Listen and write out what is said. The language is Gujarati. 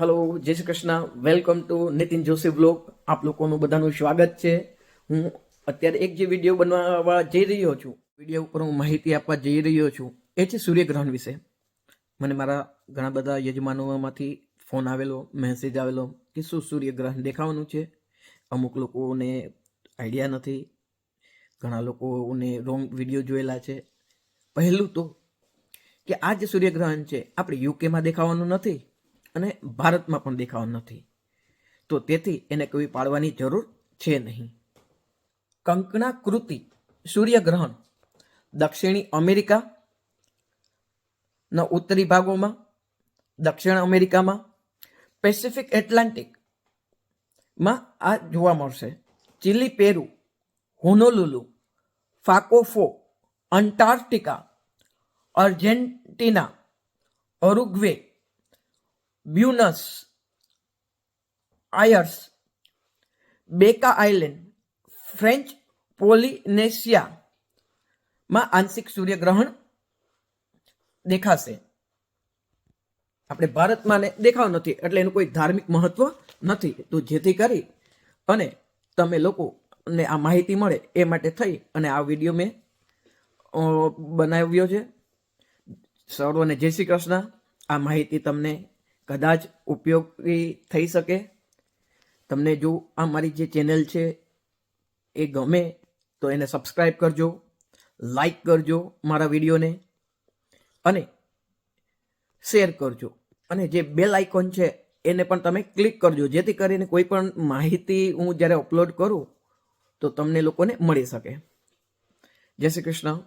Hello Jai Shri Krishna. Welcome to Nitin Joshi blog આપ લોકોનું બધાનું સ્વાગત છે. હું અત્યારે એક જે વીડિયો બનાવવા જઈ રહ્યો છું વીડિયો ઉપર હું માહિતી આપવા જઈ રહ્યો છું, એ છે સૂર્યગ્રહણ વિશે. મને મારા ઘણા બધા યજમાનોમાંથી ફોન આવેલો મેસેજ આવેલો કે શું સૂર્યગ્રહણ દેખાવાનું છે. અમુક લોકોને આઈડિયા નથી. ઘણા લોકોને રોંગ વીડિયો જોયેલા છે. પહેલું તો કે આ જે સૂર્યગ્રહણ છે, આપણે યુકેમાં દેખાવાનું નથી. અને ભારતમાં પણ દેખાવો નથી. તો તેથી એને કવિ પાડવાની જરૂર છે નહીં. કંકણા કૃતિ, સૂર્યગ્રહણ, દક્ષિણી અમેરિકા ના ઉત્તરી ભાગોમાં, દક્ષિણ અમેરિકામાં, પેસિફિક એટલાન્ટિકમાં આ જોવા મળશે. Chile, Peru, Honolulu, Fakaofo, Antarctica, Argentina Uruguay Buenos Aires, Baker island, French પોલિનેશિયામાં આંશિક સૂર્યગ્રહણ દેખાશે. આપણે ભારતમાં દેખાવ નથી, એટલે એનું કોઈ ધાર્મિક મહત્વ નથી. તો જેથી કરી અને તમે લોકોને આ માહિતી મળે એ માટે થઈ અને આ વીડિયો મેં બનાવ્યો છે. સર્વને જય શ્રી કૃષ્ણ. આ માહિતી તમને કદાચ ઉપયોગી થઈ શકે. તમને જો આ મારી જે ચેનલ છે એ ગમે, તો એને સબસ્ક્રાઈબ કરજો લાઈક કરજો મારા વિડીયોને, અને શેર કરજો. અને જે બેલ આઇકોન છે, એને પણ તમે ક્લિક કરજો. જેથી કરીને કોઈ પણ માહિતી હું જ્યારે અપલોડ કરું, તો તમને લોકોને મળી શકે. જય શ્રી કૃષ્ણ.